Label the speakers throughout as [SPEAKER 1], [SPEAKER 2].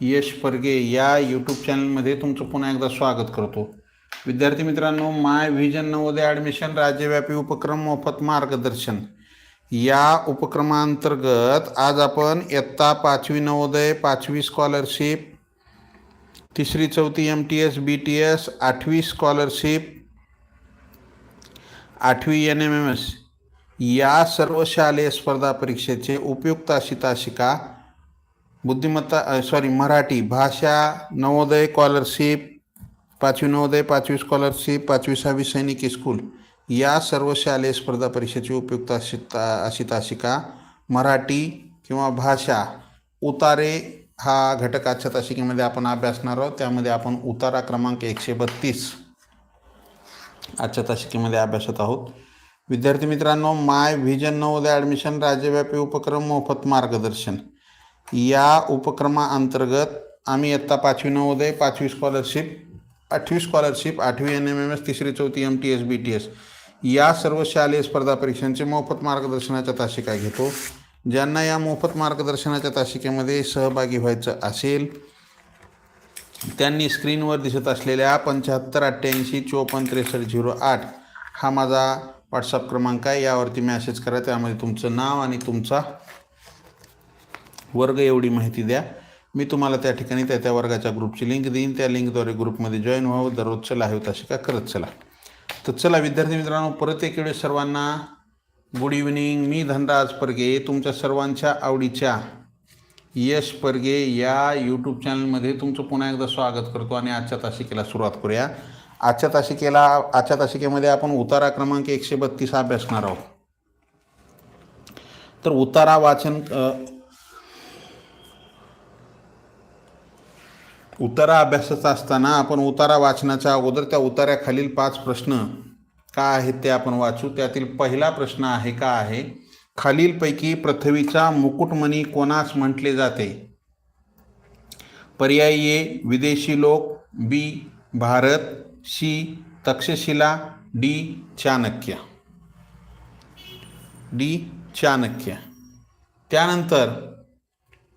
[SPEAKER 1] यश परगे या यूट्यूब चॅनलमध्ये तुमचं पुन्हा एकदा स्वागत करतो. विद्यार्थी मित्रांनो माय व्हिजन नवोदय ॲडमिशन राज्यव्यापी उपक्रम मोफत मार्गदर्शन. या उपक्रमांतर्गत आज आपण इयत्ता पाचवी नवोदय पाचवी स्कॉलरशिप तिसरी चौथी M T S B T S आठवी स्कॉलरशिप आठवी एन एम एम एस या सर्व शालेय स्पर्धा परीक्षेचे उपयुक्त अशी तासिका बुद्धिमत्ता सॉरी मराठी भाषा नवोदय स्कॉलरशिप पाचवी नवोदय पाचवी स्कॉलरशिप पाचवी सहावी सैनिक स्कूल या सर्व शालेय स्पर्धा परीक्षेची उपयुक्त अशी ता अशी तासिका मराठी किंवा भाषा उतारे हा घटक आजच्या तासिकेमध्ये आपण अभ्यासणार आहोत. त्यामध्ये आपण उतारा क्रमांक एकशे बत्तीस आजच्या तासिकेमध्ये अभ्यासत आहोत. विद्यार्थी मित्रांनो माय व्हिजन नवोदय ॲडमिशन राज्यव्यापी उपक्रम मोफत मार्गदर्शन. या उपक्रमाअंतर्गत आम्ही इयत्ता पाचवी नवोदय पाचवी स्कॉलरशिप आठवी स्कॉलरशिप आठवी एन एम एम एस तिसरी चौथी M T S B T S या सर्व शालेय स्पर्धा परीक्षांचे मोफत मार्गदर्शनाच्या तासिका घेतो. ज्यांना या मोफत मार्गदर्शनाच्या तासिकेमध्ये सहभागी व्हायचं असेल त्यांनी स्क्रीनवर दिसत असलेल्या पंच्याहत्तर अठ्ठ्याऐंशी चोपन्न त्रेसष्ट झिरो आठ हा माझा व्हॉट्सअप क्रमांक आहे. यावरती मॅसेज करा. त्यामध्ये तुमचं नाव आणि तुमचा वर्ग एवढी माहिती द्या. मी तुम्हाला त्या ठिकाणी त्या त्या वर्गाच्या ग्रुपची लिंक देईन. त्या लिंकद्वारे ग्रुपमध्ये जॉईन व्हावं. दररोज चला लाईव्ह तासिका करत चला. तर चला विद्यार्थी मित्रांनो परत एक वेळेस सर्वांना गुड इव्हनिंग मी धनराज परगे. तुमच्या सर्वांच्या आवडीच्या यश परगे या यूट्यूब चॅनलमध्ये तुमचं पुन्हा एकदा स्वागत करतो आणि आजच्या तासिकेला सुरुवात करूया. आजच्या तासिकेला आजच्या तासिकेमध्ये आपण उतारा क्रमांक एकशे बत्तीस अभ्यासणार आहोत. तर उतारा वाचन उतारा अभ्यासाचा असताना आपण उतारा वाचनाच्या अगोदर त्या उतार्याखालील पाच प्रश्न का आहेत ते आपण वाचू. त्यातील पहिला प्रश्न आहे का आहे? खालीलपैकी पृथ्वीचा मुकुटमणी कोणास म्हटले जाते? पर्यायी ए विदेशी लोक B Bharat C Takshashila D Chanakya. D Chanakya. त्यानंतर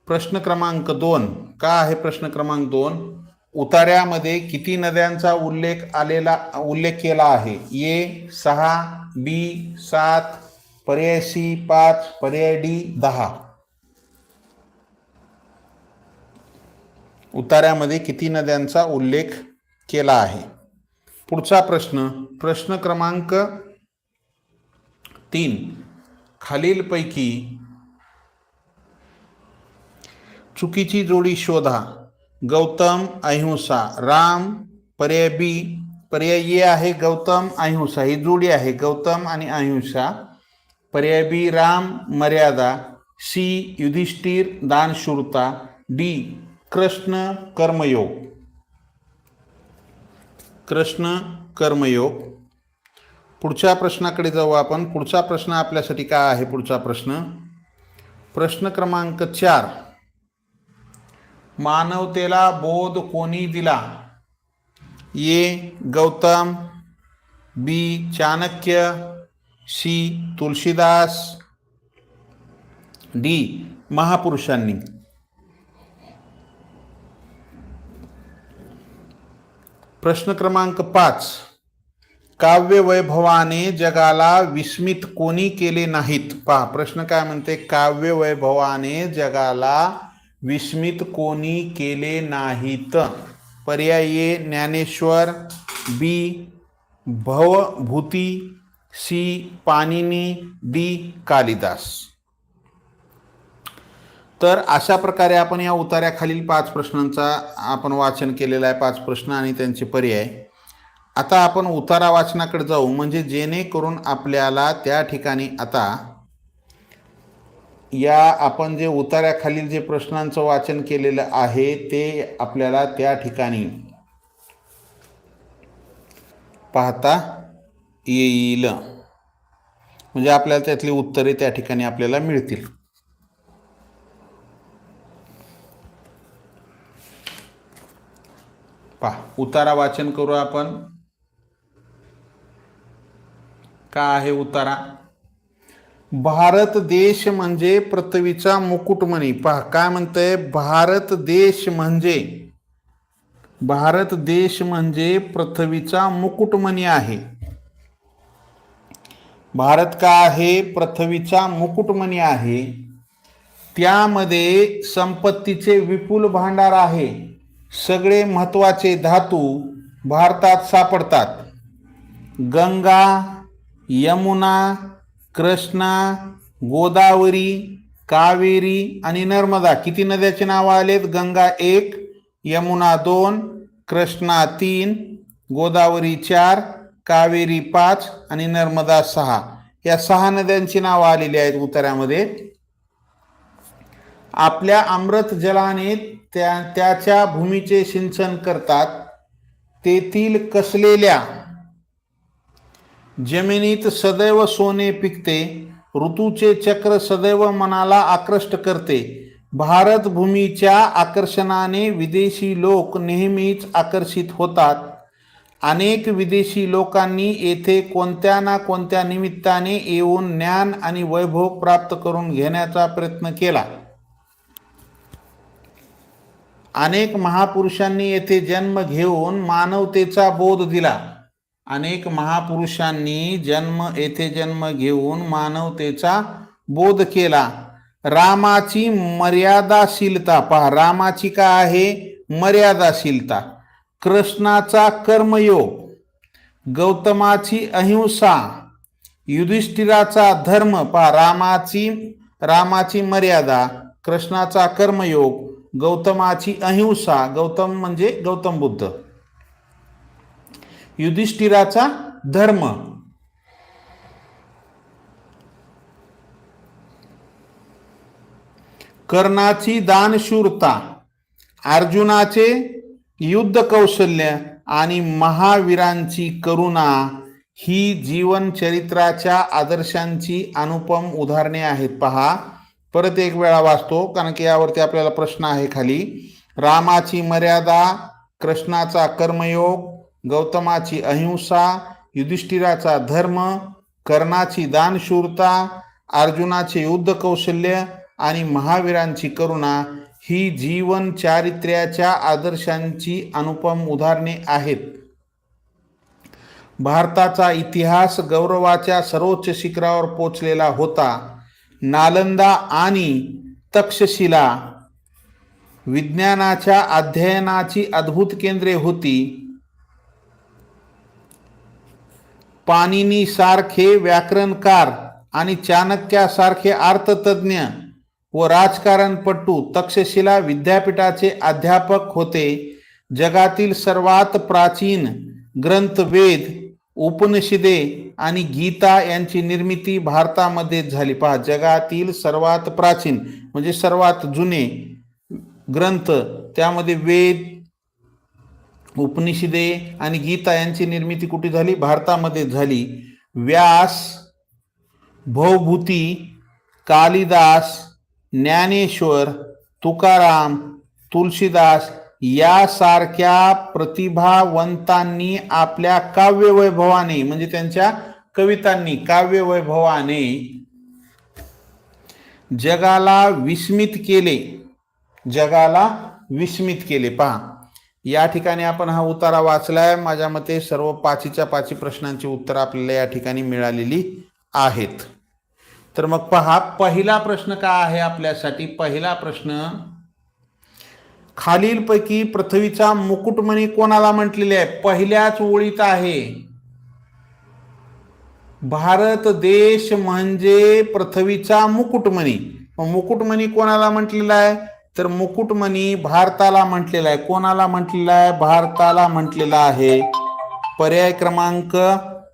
[SPEAKER 1] प्रश्न क्रमांक दोन. का आहे प्रश्न क्रमांक दोन? उतार्यामध्ये किती नद्यांचा उल्लेख आलेला उल्लेख केला आहे? ए सहा बी सात पर्याय सी पाच पर्याय डी दहा. उतार्यामध्ये किती नद्यांचा उल्लेख केला आहे? पुढचा प्रश्न प्रश्न क्रमांक तीन. खालीलपैकी चुकीची जोडी शोधा. गौतम अहिंसा. राम पर्याय बी. पर्याय ए आहे गौतम अहिंसा. ही जोडी आहे गौतम आणि अहिंसा. पर्याय बी राम मर्यादा. सी युधिष्ठिर दानशूरता. डी कृष्ण कर्मयोग. कृष्ण कर्मयोग. पुढच्या प्रश्नाकडे जाऊ आपण. पुढचा प्रश्न आपल्यासाठी काय आहे? पुढचा प्रश्न. प्रश्न क्रमांक चार. मानवतेला बोध कोणी दिला? A. Gautam B. Chanakya C. Tulsidas D. महापुरुषांनी. प्रश्न क्रमांक पाच. काव्य वैभवाने जगाला विस्मित कोणी केले नाहीत? पहा प्रश्न काय म्हणते? काव्य वैभवाने जगाला विस्मित कोणी केले नाहीत. पर्याय A Dnyaneshwar B. Bhavabhuti C. Panini D. Kalidas. तर अशा प्रकारे आपण या उतार्याखालील पाच प्रश्नांचा आपण वाचन केलेलं आहे पाच प्रश्न आणि त्यांचे पर्याय. आता आपण उतारा वाचनाकडे जाऊ म्हणजे जेणेकरून आपल्याला त्या ठिकाणी आता या आपण जे उतार्याखालील जे प्रश्नांचं वाचन केलेलं आहे ते आपल्याला त्या ठिकाणी पाहता येईल. म्हणजे आपल्याला त्यातली उत्तरे त्या ठिकाणी आपल्याला मिळतील. पहा उतारा वाचन करू आपण. का आहे उतारा? भारत देश म्हणजे पृथ्वीचा मुकुटमणी. पहा काय म्हणतंय? भारत देश म्हणजे भारत देश म्हणजे पृथ्वीचा मुकुटमणी आहे. भारत का आहे? पृथ्वीचा मुकुटमणी आहे. त्यामध्ये संपत्तीचे विपुल भांडार आहे. सगळे महत्त्वाचे धातू भारतात सापडतात. गंगा यमुना कृष्णा गोदावरी कावेरी आणि नर्मदा. किती नद्याचे नावं आलेत? गंगा एक यमुना दोन कृष्णा तीन गोदावरी चार कावेरी पाच आणि नर्मदा सहा. या सहा नद्यांची नावं आलेली आहेत उत्तरामध्ये. आपल्या अमृत जलाने त्या त्याच्या भूमीचे सिंचन करतात. तेथील कसलेल्या जमिनीत सदैव सोने पिकते ऋतूचे चक्र सदैव मनाला आकृष्ट करते. भारत भूमीच्या आकर्षणाने विदेशी लोक नेहमीच आकर्षित होतात. अनेक विदेशी लोकांनी येथे कोणत्या ना कोणत्या निमित्ताने येऊन ज्ञान आणि वैभव प्राप्त करून घेण्याचा प्रयत्न केला. अनेक महापुरुषांनी येथे जन्म घेऊन मानवतेचा बोध दिला. अनेक महापुरुषांनी जन्म येथे जन्म घेऊन मानवतेचा बोध केला. रामाची मर्यादाशीलता पहा रामाची का आहे? मर्यादाशीलता. कृष्णाचा कर्मयोग गौतमाची अहिंसा युधिष्ठिराचा धर्म पहा रामाची रामाची मर्यादा कृष्णाचा कर्मयोग गौतमाची अहिंसा गौतम म्हणजे गौतम बुद्ध. युधिष्ठिराचा धर्म. कर्णाची दानशूरता अर्जुनाचे युद्ध कौशल्य आणि महावीरांची करुणा ही जीवन चरित्राच्या आदर्शांची अनुपम उदाहरणे आहेत. पहा परत एक वेळा वाचतो कारण की यावरती आपल्याला प्रश्न आहे खाली. रामाची मर्यादा कृष्णाचा कर्मयोग गौतमाची अहिंसा युधिष्ठिराचा धर्म कर्णाची दानशूरता अर्जुनाचे युद्ध कौशल्य आणि महावीरांची करुणा ही जीवन चारित्र्याच्या आदर्शांची अनुपम उदाहरणे आहेत. भारताचा इतिहास गौरवाच्या सर्वोच्च शिखरावर पोचलेला होता. नालंदा आणि तक्षशिला विज्ञानाच्या अध्ययनाची अद्भुत केंद्रे होती. पाणिनी सारखे व्याकरणकार आणि चाणक्यासारखे अर्थतज्ञ व राजकारणपटू तक्षशिला विद्यापीठाचे अध्यापक होते. जगातील सर्वात प्राचीन ग्रंथ वेद उपनिषदे आणि गीता यांची निर्मिती भारतामध्ये झाली. पहा जगातील सर्वात प्राचीन म्हणजे सर्वात जुने ग्रंथ त्यामध्ये वेद उपनिषदे आणि गीता यांची निर्मिती कुठे झाली? भारतामध्ये झाली. व्यास भवभूती कालिदास ज्ञानेश्वर तुकाराम तुलसीदास यासारख्या प्रतिभावंतांनी आपल्या काव्यवैभवाने म्हणजे त्यांच्या कवितांनी काव्यवैभवाने जगाला विस्मित केले. जगाला विस्मित केले. पहा. या ठिकाणी आपण हा उतारा वाचलाय. माझ्या मते सर्व पाचीच्या पाची प्रश्नांची उत्तर आपल्याला या ठिकाणी मिळालेली आहेत. तर मग पहा पहिला प्रश्न का आहे आपल्यासाठी? पहिला प्रश्न खालीलपैकी पृथ्वीचा मुकुटमणी कोणाला म्हटलेले आहे? पहिल्याच ओळीत आहे. भारत देश म्हणजे पृथ्वीचा मुकुटमणी. मुकुटमणी कोणाला म्हटलेला आहे? तर मुकुटमणी भारताला म्हटलेला आहे. कोणाला म्हटलेला आहे? भारताला म्हटलेला आहे. पर्याय क्रमांक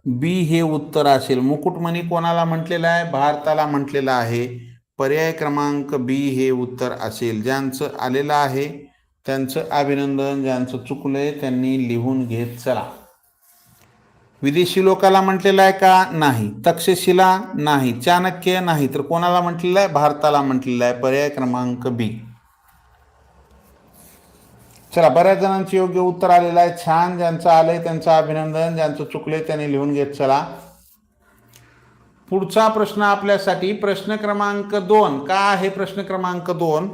[SPEAKER 1] बी हे उत्तर असेल. मुकुटमणी कोणाला म्हटलेला आहे? भारताला म्हटलेलं आहे. पर्याय क्रमांक बी हे उत्तर असेल. ज्यांचं आलेलं आहे त्यांचं अभिनंदन ज्यांचं चुकलंय त्यांनी लिहून घेत चला. विदेशी लोकाला म्हटलेलं आहे का? नाही. तक्षशिला नाही. चाणक्य नाही. तर कोणाला म्हटलेलं आहे? भारताला म्हटलेलं आहे. पर्याय क्रमांक बी चला बऱ्याच जणांचे योग्य उत्तर आलेलं आहे. छान ज्यांचं आलंय त्यांचं अभिनंदन ज्यांचं चुकलंय त्यांनी लिहून घेत चला. पुढचा प्रश्न आपल्यासाठी प्रश्न क्रमांक दोन. का आहे प्रश्न क्रमांक दोन?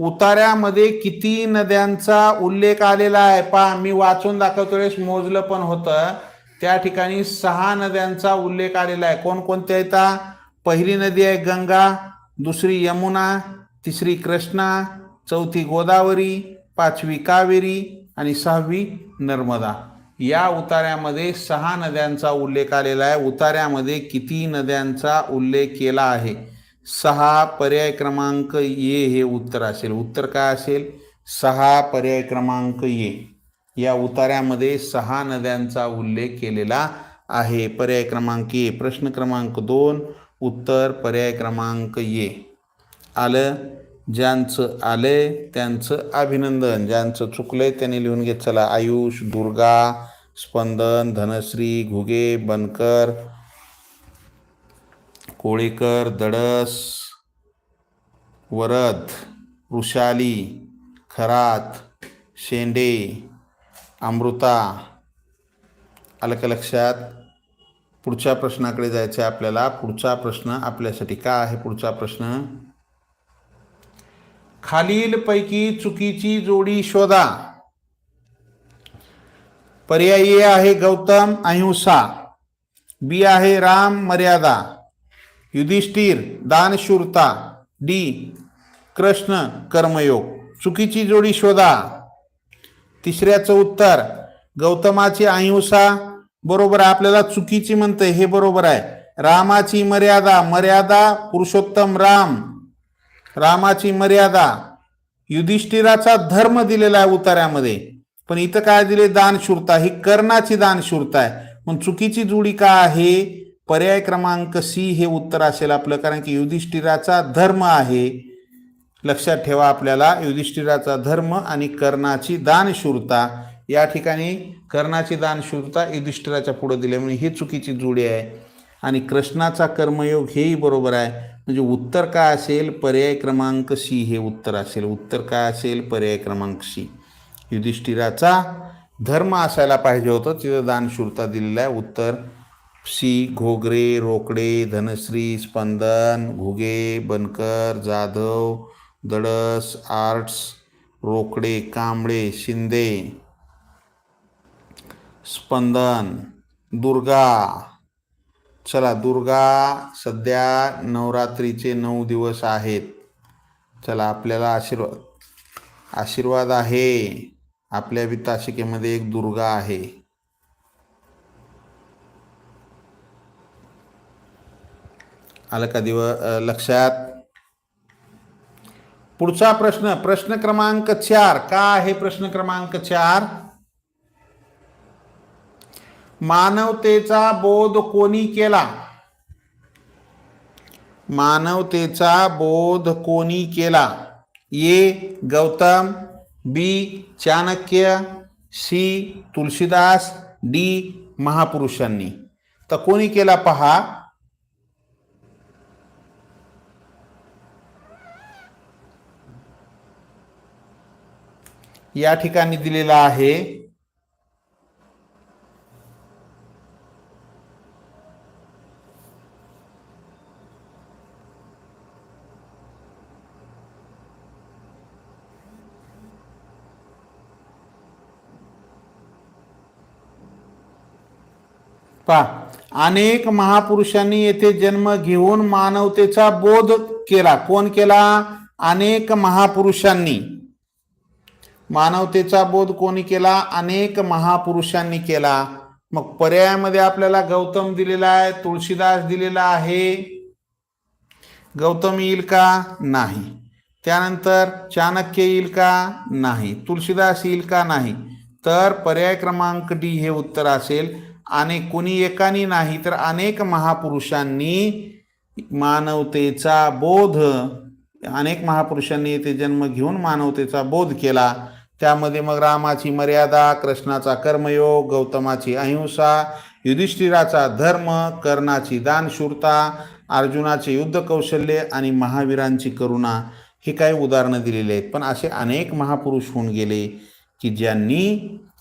[SPEAKER 1] उतार्यामध्ये किती नद्यांचा उल्लेख आलेला आहे? पहा मी वाचून दाखवतो वेळेस मोजलं पण होतं. त्या ठिकाणी सहा नद्यांचा उल्लेख आलेला आहे. कोणकोणत्या येतात पहिली नदी आहे गंगा दुसरी यमुना तिसरी कृष्णा चौथी गोदावरी पाचवी कावेरी आणि सहावी नर्मदा. या उतार्यामध्ये सहा नद्यांचा उल्लेख आलेला आहे. उतार्यामध्ये किती नद्यांचा उल्लेख केला आहे? सहा पर्याय क्रमांक ये हे उत्तर असेल. उत्तर काय असेल? सहा पर्याय क्रमांक ये या उतार्यामध्ये सहा नद्यांचा उल्लेख केलेला आहे. पर्याय क्रमांक ये प्रश्न क्रमांक दोन उत्तर पर्याय क्रमांक ये आलं? ज्यांचं आलंय त्यांचं अभिनंदन. ज्यांचं चुकलंय त्यांनी लिहून घेत चला. आयुष दुर्गा स्पंदन धनश्री घुगे बनकर कोळीकर दडस वरद वृषाली खरात शेंडे अमृता. आलं का लक्षात? पुढच्या प्रश्नाकडे जायचं आहे आपल्याला. पुढचा प्रश्न आपल्यासाठी का आहे? पुढचा प्रश्न खालीलपैकी चुकीची जोडी शोधा. पर्याय ए आहे गौतम अहिंसा. बी आहे राम मर्यादा. युधिष्ठिर दानशूरता. डी कृष्ण कर्मयोग. चुकीची जोडी शोधा. तिसऱ्याचं उत्तर गौतमाची अहिंसा बरोबर आहे. आपल्याला चुकीची म्हणते हे बरोबर आहे. रामाची मर्यादा मर्यादा पुरुषोत्तम राम. रामाची मर्यादा. युधिष्ठिराचा धर्म दिलेला आहे उतार्यामध्ये पण इथं काय दिले? दानशूरता. ही कर्णाची दानशूरता आहे. मग चुकीची जोडी काय आहे? पर्याय क्रमांक सी हे उत्तर असेल आपलं. कारण की युधिष्ठिराचा धर्म आहे. लक्षात ठेवा आपल्याला. युधिष्ठिराचा धर्म आणि कर्णाची दानशूरता. या ठिकाणी कर्णाची दानशूरता युधिष्ठिराच्या पुढे दिली म्हणजे ही चुकीची जोडी आहे. आणि कृष्णाचा कर्मयोग हेही बरोबर आहे. म्हणजे उत्तर काय असेल? पर्याय क्रमांक सी हे उत्तर असेल. उत्तर काय असेल? पर्याय क्रमांक सी. युधिष्ठिराचा धर्म असायला पाहिजे होतं. तिथं दानशूरता दिलेला आहे. उत्तर सी घोगरे रोकडे धनश्री स्पंदन घुगे बनकर जाधव दडस आर्ट्स रोकडे कांबळे शिंदे स्पंदन दुर्गा. चला दुर्गा सध्या नवरात्रीचे नऊ दिवस आहेत. चला आपल्याला आशीर्वाद आशीर्वाद आहे. आपल्या वित्ताशिकेमध्ये एक दुर्गा आहे. आलं का दिव लक्षात? पुढचा प्रश्न प्रश्न क्रमांक चार. का आहे प्रश्न क्रमांक चार? मानवतेचा बोध कोणी केला? मानवतेचा बोध कोणी केला? A. Gautam B. Chanakya C. Tulsidas D. महापुरुषांनी. तर कोणी केला पहा? या ठिकाणी दिलेला आहे पहा अनेक महापुरुषांनी येथे जन्म घेऊन मानवतेचा बोध केला. कोण केला? अनेक महापुरुषांनी. मानवतेचा बोध कोणी केला? अनेक महापुरुषांनी केला. मग पर्यायामध्ये आपल्याला गौतम दिलेला आहे तुळशीदास दिलेला आहे. गौतम येईल का? नाही. त्यानंतर चाणक्य येईल का? नाही. तुळशीदास येईल का? नाही. तर पर्याय क्रमांक डी हे उत्तर असेल. आणि कुणी एकानी नाही तर अनेक महापुरुषांनी मानवतेचा बोध अनेक महापुरुषांनी येथे जन्म घेऊन मानवतेचा बोध केला. त्यामध्ये मग रामाची मर्यादा कृष्णाचा कर्मयोग गौतमाची अहिंसा युधिष्ठिराचा धर्म कर्णाची दानशूरता अर्जुनाचे युद्ध कौशल्य आणि महावीरांची करुणा ही काही उदाहरणं दिलेली आहेत. पण असे अनेक महापुरुष होऊन गेले की ज्यांनी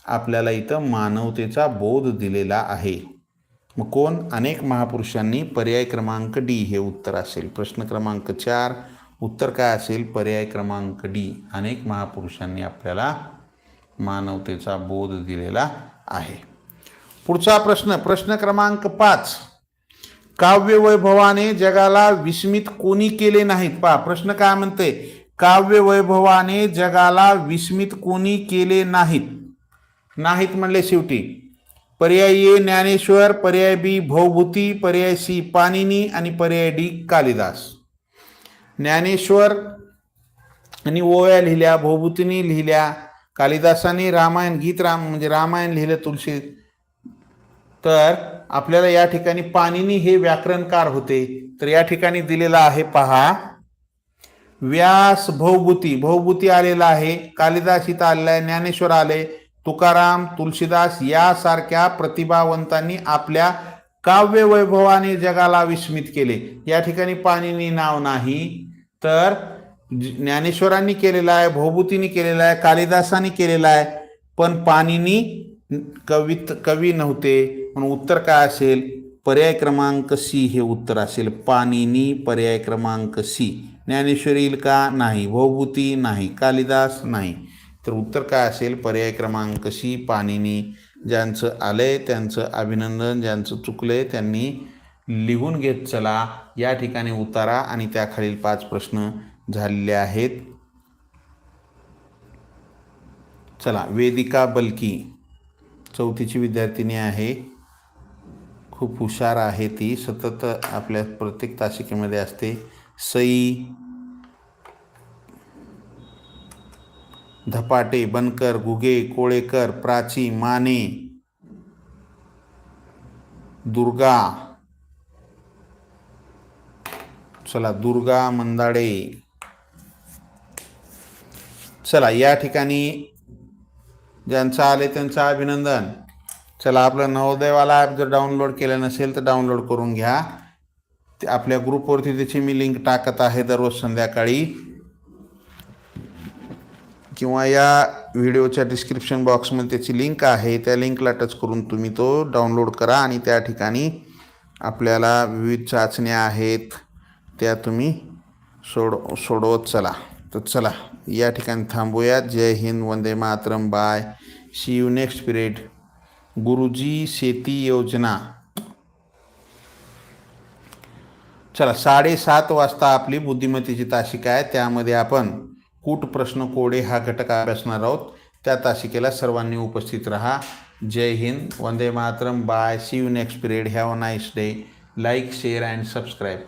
[SPEAKER 1] आपल्याला इथं मानवतेचा बोध दिलेला आहे. मग कोण? अनेक महापुरुषांनी पर्याय क्रमांक डी हे उत्तर असेल. प्रश्न क्रमांक चार उत्तर काय असेल? पर्याय क्रमांक डी. अनेक महापुरुषांनी आपल्याला मानवतेचा बोध दिलेला आहे. पुढचा प्रश्न प्रश्न क्रमांक पाच. काव्यवैभवाने जगाला विस्मित कोणी केले नाहीत? पहा प्रश्न काय म्हणते काव्यवैभवाने जगाला विस्मित कोणी केले नाहीत? नाहीत म्हणले शेवटी. पर्याय ए ज्ञानेश्वर पर्याय बी भवभूती पर्याय सी पाणिनी आणि पर्याय डी कालिदास. ज्ञानेश्वर आणि ओव्या लिहिल्या भवभूतीने लिहिल्या कालिदासाने रामायण गीत राम म्हणजे रामायण लिहिलं तुलसी. तर आपल्याला या ठिकाणी पाणिनी हे व्याकरणकार होते. तर या ठिकाणी दिलेला आहे पहा. व्यास भवभूती भवभूती आलेला आहे. कालिदास इथं आलेला आहे ज्ञानेश्वर आले. तुकाराम तुलसीदास यासारख्या प्रतिभावंतांनी आपल्या काव्य वैभवाने जगाला विस्मित केले. या ठिकाणी पाणिनी नाव नाही तर ज्ञानेश्वरांनी केलेला आहे भवभूतीने केलेला आहे कालिदासांनी केलेला आहे पण पाणिनी कवित कवी नव्हते म्हणून उत्तर काय असेल? पर्याय क्रमांक सी हे उत्तर असेल. पाणिनी पर्याय क्रमांक सी. ज्ञानेश्वरील का? नाही. भवभूती नाही. कालिदास नाही. तर उत्तर काय असेल? पर्याय क्रमांक सी पाणिनी. ज्यांचं आलंय त्यांचं अभिनंदन ज्यांचं चुकलंय त्यांनी लिहून घेत चला. या ठिकाणी उतारा आणि त्याखालील पाच प्रश्न झालेले आहेत. चला वेदिका बलकी. चौथीची विद्यार्थिनी आहे. खूप हुशार आहे ती. सतत आपल्या प्रत्येक तासिकेमध्ये असते. सई. धपाटे बनकर घुगे कोळेकर प्राची माने दुर्गा. चला दुर्गा मंदाडे. चला या ठिकाणी ज्यांचं आले त्यांचं अभिनंदन. चला आपलं नवोदयवाला ॲप जर डाउनलोड केलं नसेल तर डाउनलोड करून घ्या. ते आपल्या ग्रुपवरती त्याची मी लिंक टाकत आहे दररोज संध्याकाळी. किंवा या व्हिडिओच्या डिस्क्रिप्शन बॉक्समध्ये त्याची लिंक आहे त्या लिंकला टच करून तुम्ही तो डाउनलोड करा आणि त्या ठिकाणी आपल्याला विविध चाचण्या आहेत त्या तुम्ही सोड सोडवत चला. तर चला या ठिकाणी थांबूयात. जय Hind Vande Mataram bye. See you next period गुरुजी शेती योजना. चला साडेसात वाजता आपली बुद्धिमत्तेची तासिका आहे त्यामध्ये आपण कूट प्रश्न कोडे हा घटक अभ्यासणार आहोत. त्या तासिकेला सर्वांनी उपस्थित रहा. जय Hind. Vande Mataram. Bye. See you next period have a nice day like share and subscribe